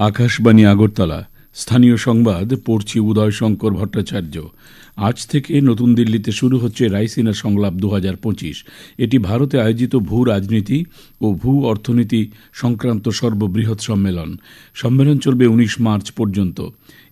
আকাশবাণী আগরতলা। স্থানীয় সংবাদ, পড়ছি উদয় শঙ্কর ভট্টাচার্য। আজ থেকে নতুন দিল্লিতে শুরু হচ্ছে রাইসিনা সংলাপ দু এটি ভারতে আয়োজিত ভূ রাজনীতি ও ভূ অর্থনীতি সংক্রান্ত সর্ববৃহৎ সম্মেলন। সম্মেলন চলবে উনিশ মার্চ পর্যন্ত।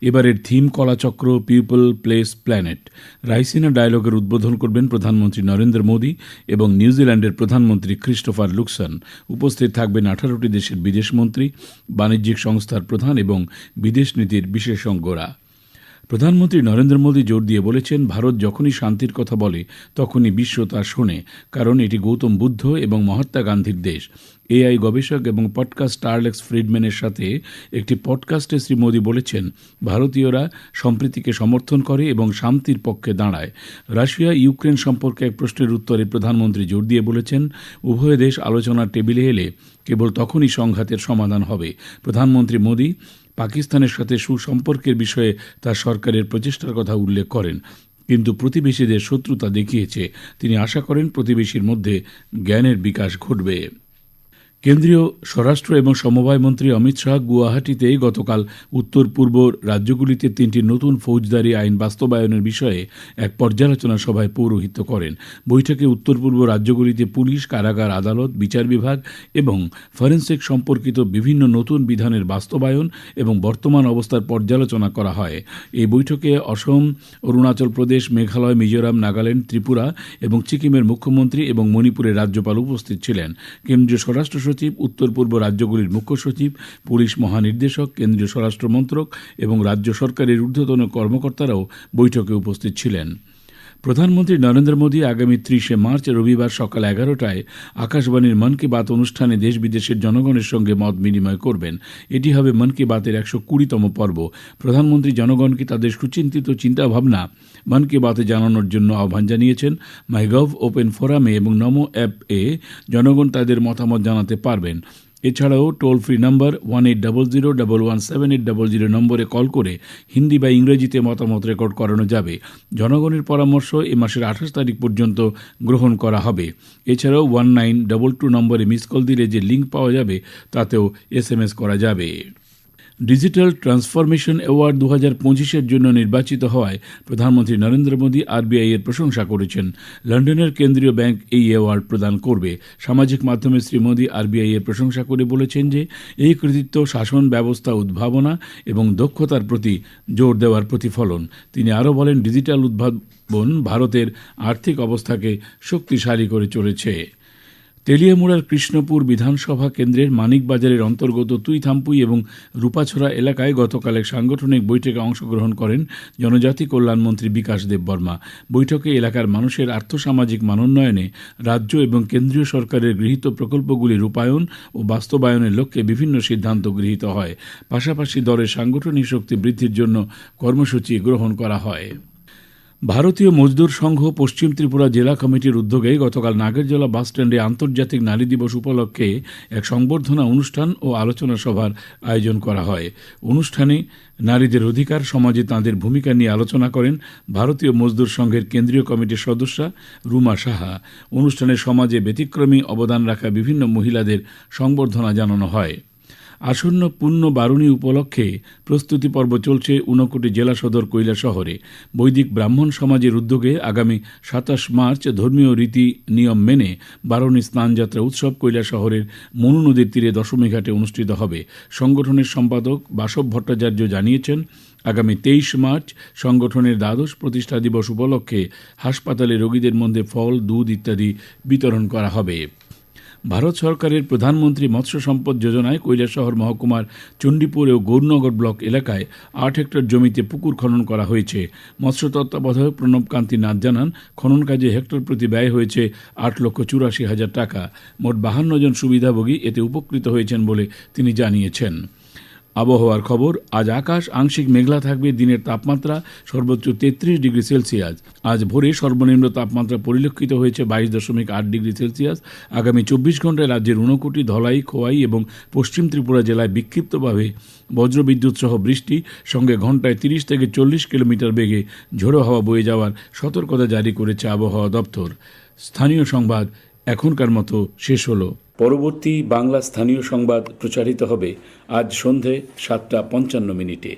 এবারের theme Kalachakra, people place, planet. Raisina ডায়ালগের উদ্বোধন করবেন প্রধানমন্ত্রী নরেন্দ্র মোদী এবং নিউজিল্যান্ডের প্রধানমন্ত্রী ক্রিস্টোফার লুকসন। উপস্থিত থাকবেন আঠারোটি দেশের বিদেশমন্ত্রী বাণিজ্যিক সংস্থার প্রধান এবং বিদেশ নীতির বিশেষজ্ঞরা। প্রধানমন্ত্রী নরেন্দ্র মোদী জোর দিয়ে বলেছেন, ভারত যখনই শান্তির কথা বলে, তখনই বিশ্ব তা শোনে, কারণ এটি গৌতম বুদ্ধ এবং মহাত্মা গান্ধীর দেশ। এআই গবেষক এবং পডকাস্ট স্টারলেক্স ফ্রিডম্যানের সাথে একটি পডকাস্টে শ্রী মোদী বলেছেন, ভারতীয়রা সম্প্রীতিকে সমর্থন করে এবং শান্তির পক্ষে দাঁড়ায়। রাশিয়া, ইউক্রেন সম্পর্কে এক প্রশ্নের উত্তরে প্রধানমন্ত্রী জোর দিয়ে বলেছেন, উভয় দেশ আলোচনার টেবিলে এলে কেবল তখনই সংঘাতের সমাধান হবে। প্রধানমন্ত্রী মোদী পাকিস্তানের সাথে সুসম্পর্কের বিষয়ে তার সরকারের প্রচেষ্টার কথা উল্লেখ করেন। কিন্তু প্রতিবেশীদের শত্রুতা দেখিয়েছে। তিনি আশা করেন প্রতিবেশীর মধ্যে জ্ঞানের বিকাশ ঘটবে। কেন্দ্রীয় স্বরাষ্ট্র এবং সমবায় মন্ত্রী অমিত শাহ গুয়াহাটিতে গতকাল উত্তর পূর্ব রাজ্যগুলিতে তিনটি নতুন ফৌজদারি আইন বাস্তবায়নের বিষয়ে এক পর্যালোচনা সভায় পৌরোহিত্য করেন। বৈঠকে উত্তর পূর্ব রাজ্যগুলিতে পুলিশ, কারাগার, আদালত, বিচার বিভাগ এবং ফরেন্সিক সম্পর্কিত বিভিন্ন নতুন বিধানের বাস্তবায়ন এবং বর্তমান অবস্থার পর্যালোচনা করা হয়। এই বৈঠকে অসম, অরুণাচল প্রদেশ, মেঘালয়, মিজোরাম, নাগাল্যান্ড, ত্রিপুরা এবং সিকিমের মুখ্যমন্ত্রী এবং মণিপুরের রাজ্যপাল উপস্থিত ছিলেন। কেন্দ্রীয় স্বরাষ্ট্র সচিব, উত্তর পূর্ব রাজ্যগুলির মুখ্য সচিব, পুলিশ মহানির্দেশক, কেন্দ্রীয় স্বরাষ্ট্রমন্ত্রক এবং রাজ্য সরকারের ঊর্ধ্বতন কর্মকর্তারাও বৈঠকে উপস্থিত ছিলেন। প্রধানমন্ত্রী নরেন্দ্র মোদী আগামী ত্রিশে মার্চ, রবিবার সকাল এগারোটায় আকাশবাণীর মন কি বাত অনুষ্ঠানে দেশ বিদেশের জনগণের সঙ্গে মত বিনিময় করবেন। এটি হবে মন কি বাতের একশো কুড়িতম পর্ব। প্রধানমন্ত্রী জনগণকে তাদের সুচিন্তিত চিন্তাভাবনা মন কি বাতে জানানোর জন্য আহ্বান জানিয়েছেন? মাইগভ ওপেন ফোরামে এবং নমো অ্যাপ এ জনগণ তাদের মতামত জানাতে পারবেন। এছাড়াও toll free number one eight double zero double one seven eight double zero নম্বরে কল করে হিন্দি বা ইংরেজিতে মতামত রেকর্ড করানো যাবে। জনগণের পরামর্শ এ মাসের আঠাশ তারিখ পর্যন্ত গ্রহণ করা হবে। এছাড়াও ওয়ান নাইন ডাবল টু নম্বরে মিস কল দিলে যে লিঙ্ক পাওয়া যাবে, তাতেও এস এম এস করা যাবে। ডিজিটাল ট্রান্সফরমেশন অ্যাওয়ার্ড দু হাজার পঁচিশের জন্য নির্বাচিত হওয়ায় প্রধানমন্ত্রী নরেন্দ্র মোদী আরবিআই এর প্রশংসা করেছেন। লন্ডনের কেন্দ্রীয় ব্যাংক এই অ্যাওয়ার্ড প্রদান করবে। সামাজিক মাধ্যমে শ্রী মোদী আরবিআই এর প্রশংসা করে বলেছেন যে, এই কৃতিত্ব, শাসন ব্যবস্থা, উদ্ভাবনা এবং দক্ষতার প্রতি জোর দেওয়ার প্রতিফলন। তিনি আরও বলেন, ডিজিটাল উদ্ভাবন ভারতের আর্থিক অবস্থাকে শক্তিশালী করে চলেছে। তেলিয়ামুড়ার কৃষ্ণপুর বিধানসভা কেন্দ্রের মানিকবাজারের অন্তর্গত তুইথাম্পুই এবং রূপাছড়া এলাকায় গতকাল এক সাংগঠনিক বৈঠকে অংশগ্রহণ করেন জনজাতি কল্যাণমন্ত্রী বিকাশ দেববর্মা। বৈঠকে এলাকার মানুষের আর্থসামাজিক মানোন্নয়নে রাজ্য এবং কেন্দ্রীয় সরকারের গৃহীত প্রকল্পগুলি রূপায়ণ ও বাস্তবায়নের লক্ষ্যে বিভিন্ন সিদ্ধান্ত গৃহীত হয়। পাশাপাশি দলের সাংগঠনিক শক্তি বৃদ্ধির জন্য কর্মসূচি গ্রহণ করা হয়। ভারতীয় মজদুর সংঘ পশ্চিম ত্রিপুরা জেলা কমিটির উদ্যোগে গতকাল নাগেরজলা বাসস্ট্যান্ডে আন্তর্জাতিক নারী দিবস উপলক্ষে এক সংবর্ধনা অনুষ্ঠান ও আলোচনা সভার আয়োজন করা হয়। অনুষ্ঠানে নারীদের অধিকার, সমাজে তাঁদের ভূমিকা নিয়ে আলোচনা করেন ভারতীয় মজদুর সংঘের কেন্দ্রীয় কমিটির সদস্যা রুমা সাহা। অনুষ্ঠানে সমাজে ব্যতিক্রমী অবদান রাখা বিভিন্ন মহিলাদের সংবর্ধনা জানানো হয়। আসন্ন পূর্ণ বারুণী উপলক্ষে প্রস্তুতি পর্ব চলছে ঊনকোটি জেলা সদর কৈলা শহরে। বৈদিক ব্রাহ্মণ সমাজের উদ্যোগে আগামী সাতাশ মার্চ ধর্মীয় রীতি নিয়ম মেনে বারুণী স্নানযাত্রা উৎসব কৈলা শহরের মনু নদীর তীরে দশমী ঘাটে অনুষ্ঠিত হবে। সংগঠনের সম্পাদক বাসব ভট্টাচার্য জানিয়েছেন, আগামী তেইশ মার্চ সংগঠনের দ্বাদশ প্রতিষ্ঠা দিবস উপলক্ষে হাসপাতালে রোগীদের মধ্যে ফল, দুধ ইত্যাদি বিতরণ করা হবে। ভারত সরকারের প্রধানমন্ত্রী মৎস্য সম্পদ যোজনায় কৈলাসহর মহকুমার চণ্ডীপুর ও গৌরনগর ব্লক এলাকায় আট হেক্টর জমিতে পুকুর খনন করা হয়েছে। মৎস্য তত্ত্বাবধায়ক প্রণব কান্তি নাথ জানান, খনন কাজে হেক্টর প্রতি ব্যয় হয়েছে আট লক্ষ চুরাশি হাজার টাকা। মোট বাহান্ন জন সুবিধাভোগী এতে উপকৃত হয়েছেন বলে তিনি জানিয়েছেন। আবহাওয়ার খবর, আজ আকাশ, আংশিক মেঘলা থাকবে, দিনের তাপমাত্রা সর্বোচ্চ তেত্রিশ ডিগ্রি সেলসিয়াস। আজ ভোরে সর্বনিম্ন তাপমাত্রা পরিলক্ষিত হয়েছে বাইশ দশমিক আট ডিগ্রি সেলসিয়াস। আগামী চব্বিশ ঘন্টায় রাজ্যের ঊনকোটি ধলাই, খোয়াই এবং পশ্চিম ত্রিপুরা জেলায় বিক্ষিপ্তভাবে বজ্রবিদ্যুৎ সহ বৃষ্টি, সঙ্গে ঘন্টায় তিরিশ থেকে চল্লিশ কিলোমিটার বেগে ঝোড়ো হাওয়া বয়ে যাওয়ার সতর্কতা জারি করেছে আবহাওয়া দপ্তর। স্থানীয় সংবাদ এখনকার মতো শেষ হল। পরবর্তী বাংলা স্থানীয় সংবাদ প্রচারিত হবে আজ সন্ধে সাতটা পঞ্চান্ন মিনিটে।